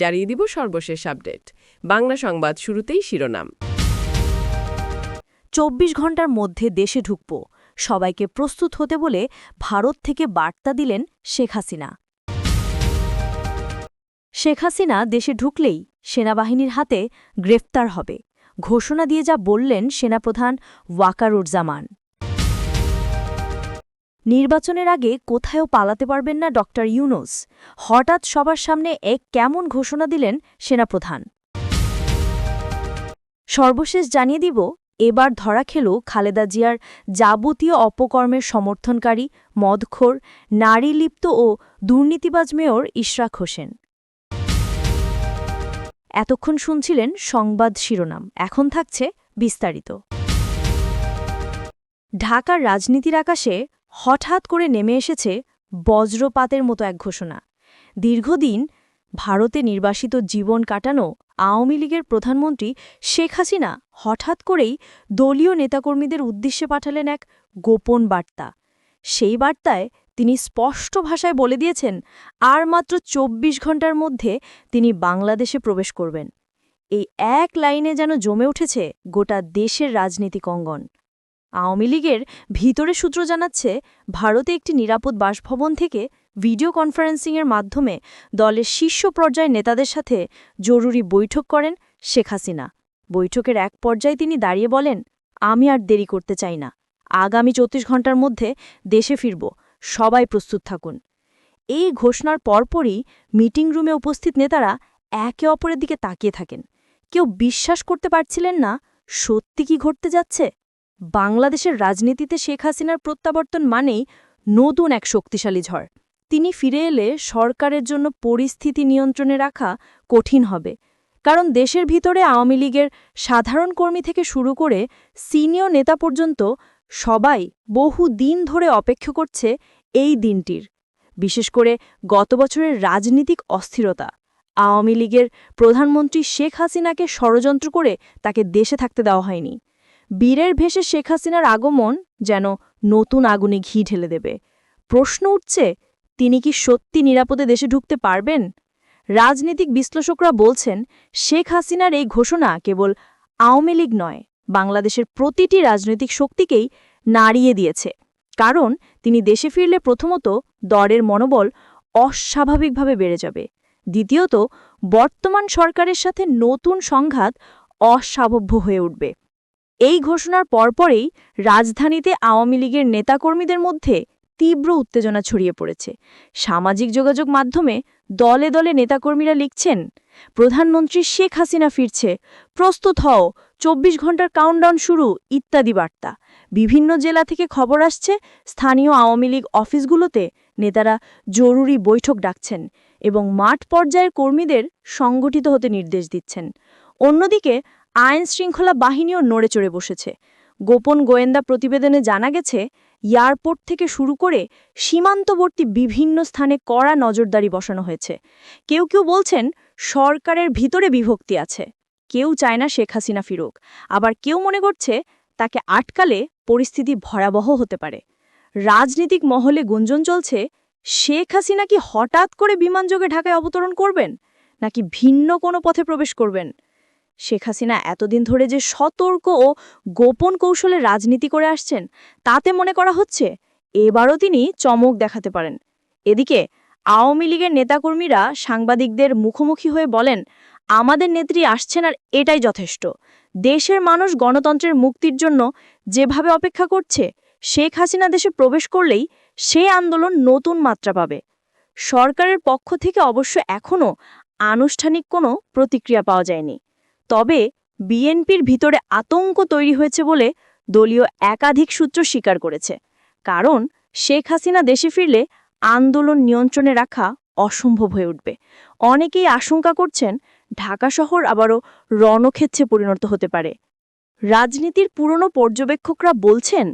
জানিয়ে দিব সর্বশেষ আপডেট। বাংলা সংবাদ শুরুতেই শিরোনাম। চব্বিশ ঘণ্টার মধ্যে দেশে ঢুকব। সবাইকে প্রস্তুত হতে বলে ভারত থেকে বার্তা দিলেন শেখ হাসিনা। শেখ হাসিনা দেশে ঢুকলেই সেনাবাহিনীর হাতে গ্রেফতার হবে। ঘোষণা দিয়ে যা বললেন সেনাপ্রধান ওয়াকারুজ্জামান। নির্বাচনের আগে কোথায়ও পালাতে পারবেন না ড ইউনুস। হঠাৎ সবার সামনে এক কেমন ঘোষণা দিলেন সেনাপ্রধান। সর্বশেষ জানিয়ে দিব, এবার ধরা খেল খালেদা জিয়ার যাবতীয় অপকর্মের সমর্থনকারী, মদখোর নারীলিপ্ত ও দুর্নীতিবাজ মেয়র ইশরাক হোসেন। এতক্ষণ শুনছিলেন সংবাদ শিরোনাম, এখন থাকছে বিস্তারিত। ঢাকার রাজনীতির আকাশে হঠাৎ করে নেমে এসেছে বজ্রপাতের মতো এক ঘোষণা। দীর্ঘদিন ভারতে নির্বাসিত জীবন কাটানো আওয়ামী লীগের প্রধানমন্ত্রী শেখ হাসিনা হঠাৎ করেই দলীয় নেতাকর্মীদের উদ্দেশ্যে পাঠালেন এক গোপন বার্তা। সেই বার্তায় তিনি স্পষ্ট ভাষায় বলে দিয়েছেন, আর মাত্র ২৪ ঘণ্টার মধ্যে তিনি বাংলাদেশে প্রবেশ করবেন। এই এক লাইনে যেন জমে উঠেছে গোটা দেশের রাজনীতিক অঙ্গন। আওয়ামী লীগের ভিতরে সূত্র জানাচ্ছে, ভারতে একটি নিরাপদ বাসভবন থেকে ভিডিও কনফারেন্সিংয়ের মাধ্যমে দলের শীর্ষ পর্যায়ের নেতাদের সাথে জরুরি বৈঠক করেন শেখ হাসিনা। বৈঠকের এক পর্যায়ে তিনি দাঁড়িয়ে বলেন, আমি আর দেরি করতে চাই না। আগামী চৌত্রিশ ঘণ্টার মধ্যে দেশে ফিরব। সবাই প্রস্তুত থাকুন। এই ঘোষণার পরপরই মিটিং রুমে উপস্থিত নেতারা একে অপরের দিকে তাকিয়ে থাকেন। কেউ বিশ্বাস করতে পারছিলেন না, সত্যি কি ঘটতে যাচ্ছে? বাংলাদেশের রাজনীতিতে শেখ হাসিনার প্রত্যাবর্তন মানেই নতুন এক শক্তিশালী ঝড়। তিনি ফিরে এলে সরকারের জন্য পরিস্থিতি নিয়ন্ত্রণে রাখা কঠিন হবে। কারণ দেশের ভিতরে আওয়ামী লীগের সাধারণ কর্মী থেকে শুরু করে সিনিয়র নেতা পর্যন্ত সবাই বহু দিন ধরে অপেক্ষা করছে এই দিনটির। বিশেষ করে গত বছরের রাজনীতিক অস্থিরতা। আওয়ামী লীগের প্রধানমন্ত্রী শেখ হাসিনাকে ষড়যন্ত্র করে তাকে দেশে থাকতে দেওয়া হয়নি। বীরের ভেসে শেখ হাসিনার আগমন যেন নতুন আগুনে ঘি ঢেলে দেবে। প্রশ্ন উঠছে, তিনি কি সত্যি নিরাপদে দেশে ঢুকতে পারবেন? রাজনীতিক বিশ্লেষকরা বলছেন, শেখ হাসিনার এই ঘোষণা কেবল আওয়ামী লীগ নয়, বাংলাদেশের প্রতিটি রাজনৈতিক শক্তিকেই নাড়িয়ে দিয়েছে। কারণ, তিনি দেশে ফিরলে প্রথমত দরের মনোবল অস্বাভাবিকভাবে বেড়ে যাবে। দ্বিতীয়ত, বর্তমান সরকারের সাথে নতুন সংঘাত অস্বাভব্য হয়ে উঠবে। এই ঘোষণার পরপরেই রাজধানীতে আওয়ামী লীগের নেতাকর্মীদের মধ্যে তীব্র উত্তেজনা ছড়িয়ে পড়েছে। সামাজিক যোগাযোগ মাধ্যমে দলে দলে নেতাকর্মীরা লিখছেন, প্রধানমন্ত্রী শেখ হাসিনা ফিরছে। প্রস্তুত হও। চব্বিশ ঘণ্টার কাউন্টডাউন শুরু। ইত্যাদি বার্তা। বিভিন্ন জেলা থেকে খবর আসছে, স্থানীয় আওয়ামী লীগ অফিসগুলোতে নেতারা জরুরি বৈঠক ডাকছেন এবং মাঠ পর্যায়ের কর্মীদের সংগঠিত হতে নির্দেশ দিচ্ছেন। অন্যদিকে আইন শৃঙ্খলা বাহিনীও নড়ে চড়ে বসেছে। গোপন গোয়েন্দা প্রতিবেদনে জানা গেছে, এয়ারপোর্ট থেকে শুরু করে সীমান্তবর্তী বিভিন্ন স্থানে কড়া নজরদারি বসানো হয়েছে। কেউ কেউ বলছেন, সরকারের ভিতরে বিভক্তি আছে। কেউ চায় না শেখ হাসিনা ফিরুক। আবার কেউ মনে করছে, তাকে আটকালে পরিস্থিতি ভয়াবহ হতে পারে। রাজনীতিক মহলে গুঞ্জন চলছে, শেখ হাসিনা কি হঠাৎ করে বিমানযোগে ঢাকায় অবতরণ করবেন? নাকি ভিন্ন কোনো পথে প্রবেশ করবেন? শেখ হাসিনা এতদিন ধরে যে সতর্ক ও গোপন কৌশলে রাজনীতি করে আসছেন, তাতে মনে করা হচ্ছে এবারও তিনি চমক দেখাতে পারেন। এদিকে আওয়ামী লীগের নেতাকর্মীরা সাংবাদিকদের মুখোমুখি হয়ে বলেন, আমাদের নেত্রী আসছেন আর এটাই যথেষ্ট। দেশের মানুষ গণতন্ত্রের মুক্তির জন্য যেভাবে অপেক্ষা করছে, শেখ হাসিনা দেশে প্রবেশ করলেই সে আন্দোলন নতুন মাত্রা পাবে। সরকারের পক্ষ থেকে অবশ্য এখনও আনুষ্ঠানিক কোনো প্রতিক্রিয়া পাওয়া যায়নি। তবে বিএনপির ভিতরে আতঙ্ক তৈরি হয়েছে বলে দলীয় একাধিক সূত্র স্বীকার করেছে। কারণ শেখ হাসিনা দেশে ফিরলে আন্দোলন নিয়ন্ত্রণে রাখা অসম্ভব হয়ে উঠবে। অনেকেই আশঙ্কা করছেন ঢাকা শহর আবারও রণক্ষেত্রে পরিণত হতে পারে। রাজনীতির পুরনো পর্যবেক্ষকরা বলছেন,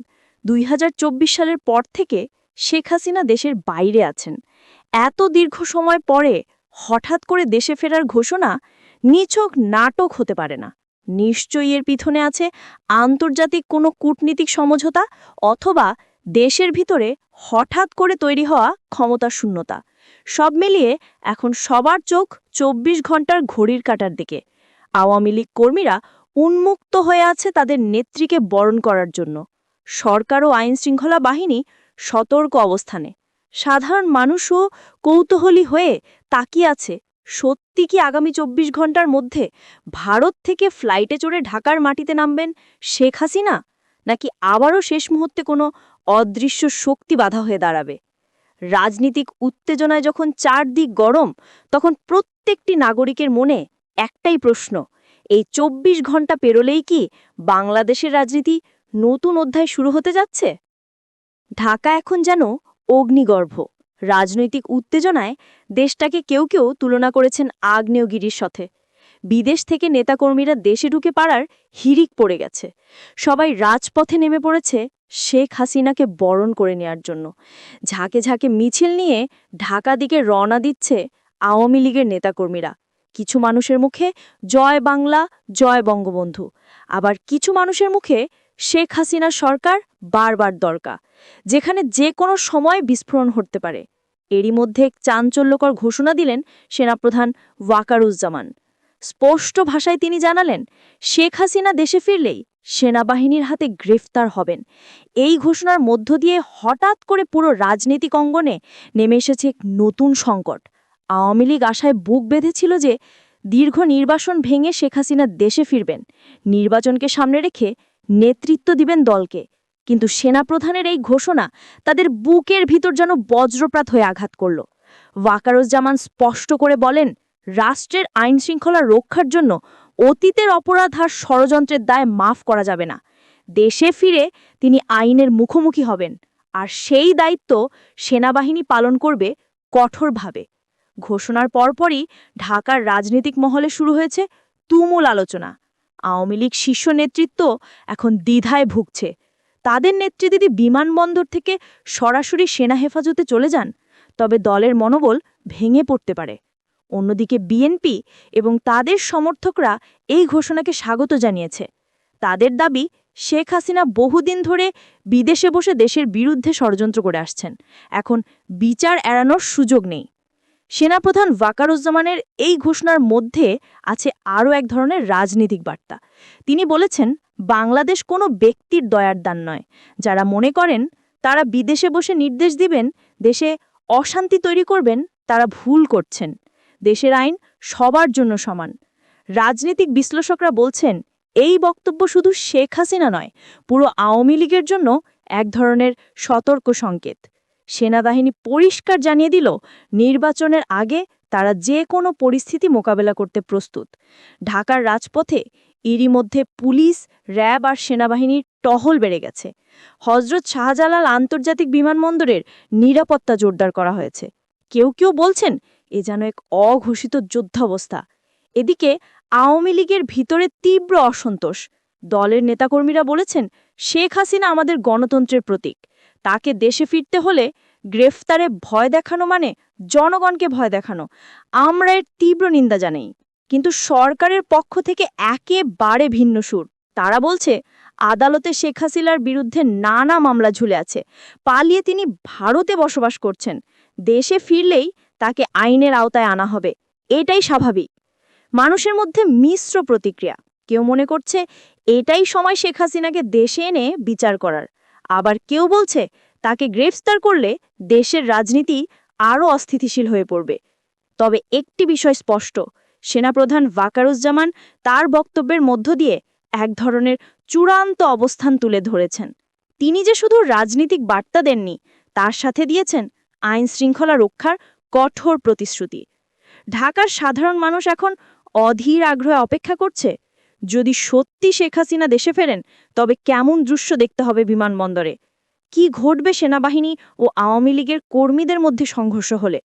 দুই হাজার চব্বিশ সালের পর থেকে শেখ হাসিনা দেশের বাইরে আছেন। এত দীর্ঘ সময় পরে হঠাৎ করে দেশে ফেরার ঘোষণা নিছক নাটক হতে পারে না। নিশ্চয়ই এর পিছনে আছে আন্তর্জাতিক কোনো কূটনীতিক সমঝোতা অথবা দেশের ভিতরে হঠাৎ করে তৈরি হওয়া ক্ষমতা শূন্যতা। সব মিলিয়ে এখন সবার চোখ চব্বিশ ঘণ্টার ঘড়ির কাটার দিকে। আওয়ামী লীগ কর্মীরা উন্মুক্ত হয়ে আছে তাদের নেত্রীকে বরণ করার জন্য। সরকার ও আইনশৃঙ্খলা বাহিনী সতর্ক অবস্থানে। সাধারণ মানুষও কৌতূহলী হয়ে তাকিয়ে আছে সত্যি কি আগামী চব্বিশ ঘণ্টার মধ্যে ভারত থেকে ফ্লাইটে চড়ে ঢাকার মাটিতে নামবেন শেখ হাসিনা? নাকি আবারও শেষ মুহূর্তে কোনো অদৃশ্য শক্তি বাধা হয়ে দাঁড়াবে? রাজনীতিক উত্তেজনায় যখন চারদিক গরম, তখন প্রত্যেকটি নাগরিকের মনে একটাই প্রশ্ন, এই চব্বিশ ঘণ্টা পেরোলেই কি বাংলাদেশের রাজনীতি নতুন অধ্যায় শুরু হতে যাচ্ছে? ঢাকা এখন যেন অগ্নিগর্ভ। রাজনৈতিক উত্তেজনায় দেশটাকে কেউ কেউ তুলনা করেছেন আগ্নেয়গিরির সাথে। বিদেশ থেকে নেতাকর্মীরা দেশে ঢুকে পাড়ার হিরিক পড়ে গেছে। সবাই রাজপথে নেমে পড়েছে শেখ হাসিনাকে বরণ করে নেয়ার জন্য। ঝাঁকে ঝাঁকে মিছিল নিয়ে ঢাকা দিকে রওনা দিচ্ছে আওয়ামী লীগের নেতাকর্মীরা। কিছু মানুষের মুখে জয় বাংলা, জয় বঙ্গবন্ধু। আবার কিছু মানুষের মুখে শেখ হাসিনা সরকার বারবার দরকার, যেখানে যে কোনো সময় বিস্ফোরণ ঘটতে পারে। এরই মধ্যে চাঞ্চল্যকর ঘোষণা দিলেন সেনাপ্রধান ওয়াকারুজ্জামান। স্পষ্ট ভাষায় তিনি জানালেন, শেখ হাসিনা দেশে ফিরলেই সেনাবাহিনীর হাতে গ্রেফতার হবেন। এই ঘোষণার মধ্য দিয়ে হঠাৎ করে পুরো রাজনৈতিক অঙ্গনে নেমে এসেছে এক নতুন সংকট। আওয়ামী লীগ আশায় বুক বেঁধেছিল যে দীর্ঘ নির্বাসন ভেঙে শেখ হাসিনা দেশে ফিরবেন। নির্বাচনকে সামনে রেখে নেতৃত্ব দিবেন দলকে। কিন্তু সেনাপ্রধানের এই ঘোষণা তাদের বুকের ভিতর যেন বজ্রপ্রাত হয়ে আঘাত করল। ওয়াকারুজ্জামান স্পষ্ট করে বলেন, রাষ্ট্রের আইনশৃঙ্খলা রক্ষার জন্য অতীতের অপরাধ আর ষড়যন্ত্রের দায় মাফ করা যাবে না। দেশে ফিরে তিনি আইনের মুখোমুখি হবেন আর সেই দায়িত্ব সেনাবাহিনী পালন করবে কঠোরভাবে। ঘোষণার পরপরই ঢাকার রাজনৈতিক মহলে শুরু হয়েছে তুমুল আলোচনা। আওয়ামী লীগ শীর্ষ নেতৃত্ব এখন দ্বিধায় ভুগছে। তাদের নেত্রী যদি বিমানবন্দর থেকে সরাসরি সেনা হেফাজতে চলে যান, তবে দলের মনোবল ভেঙে পড়তে পারে। অন্যদিকে বিএনপি এবং তাদের সমর্থকরা এই ঘোষণাকে স্বাগত জানিয়েছে। তাদের দাবি, শেখ হাসিনা বহুদিন ধরে বিদেশে বসে দেশের বিরুদ্ধে ষড়যন্ত্র করে আসছেন। এখন বিচার এড়ানোর সুযোগ নেই। সেনাপ্রধান ওয়াকারুজ্জামানের এই ঘোষণার মধ্যে আছে আরও এক ধরনের রাজনৈতিক বার্তা। তিনি বলেছেন, বাংলাদেশ কোনো ব্যক্তির দয়ার দান নয়। যারা মনে করেন, তারা বিদেশে বসে নির্দেশ দিবেন, দেশে অশান্তি তৈরি করবেন, তারা ভুল করছেন। দেশের আইন সবার জন্য সমান। রাজনৈতিক বিশ্লেষকরা বলছেন, এই বক্তব্য শুধু শেখ হাসিনা নয়, পুরো আওয়ামী লীগের জন্য এক ধরনের সতর্ক সংকেত। সেনাবাহিনী পরিষ্কার জানিয়ে দিল, নির্বাচনের আগে তারা যে কোনো পরিস্থিতি মোকাবেলা করতে প্রস্তুত। ঢাকার রাজপথে এরই মধ্যে পুলিশ, র্যাব আর সেনাবাহিনীর টহল বেড়ে গেছে। হজরত শাহজালাল আন্তর্জাতিক বিমানবন্দরের নিরাপত্তা জোরদার করা হয়েছে। কেউ কেউ বলছেন, এ যেন এক অঘোষিত যুদ্ধাবস্থা। এদিকে আওয়ামী লীগের ভিতরে তীব্র অসন্তোষ। দলের নেতাকর্মীরা বলেছেন, শেখ হাসিনা আমাদের গণতন্ত্রের প্রতীক। তাকে দেশে ফিরতে হলে গ্রেফতারে ভয় দেখানো মানে জনগণকে ভয় দেখানো। আমরা এর তীব্র নিন্দা জানাই, কিন্তু সরকারের পক্ষ থেকে একেবারে ভিন্ন সুর। তারা বলছে, আদালতে শেখ হাসিনার বিরুদ্ধে নানা মামলা ঝুলে আছে, পালিয়ে তিনি ভারতে বসবাস করছেন। দেশে ফিরলেই তাকে আইনের আওতায় আনা হবে, এটাই স্বাভাবিক। মানুষের মধ্যে মিশ্র প্রতিক্রিয়া। কেউ মনে করছে, এটাই সময় শেখ হাসিনাকে দেশে এনে বিচার করার। আবার কেউ বলছে তাকে গ্রেফতার করলে দেশের রাজনীতি আরও অস্থিতিশীল হয়ে পড়বে। তবে একটি বিষয় স্পষ্ট, সেনাপ্রধান ওয়াকারুজ্জামান তার বক্তব্যের মধ্য দিয়ে এক ধরনের চূড়ান্ত অবস্থান তুলে ধরেছেন। তিনি যে শুধু রাজনীতিক বার্তা দেননি, তার সাথে দিয়েছেন আইন শৃঙ্খলা রক্ষার কঠোর প্রতিশ্রুতি। ঢাকার সাধারণ মানুষ এখন অধীর আগ্রহে অপেক্ষা করছে যদি সত্যি শেখ হাসিনা দেশে ফেরেন, তবে কেমন দৃশ্য দেখতে হবে বিমানবন্দরে? কি ঘটবে সেনাবাহিনী ও আওয়ামী লীগের কর্মীদের মধ্যে সংঘর্ষ হলে?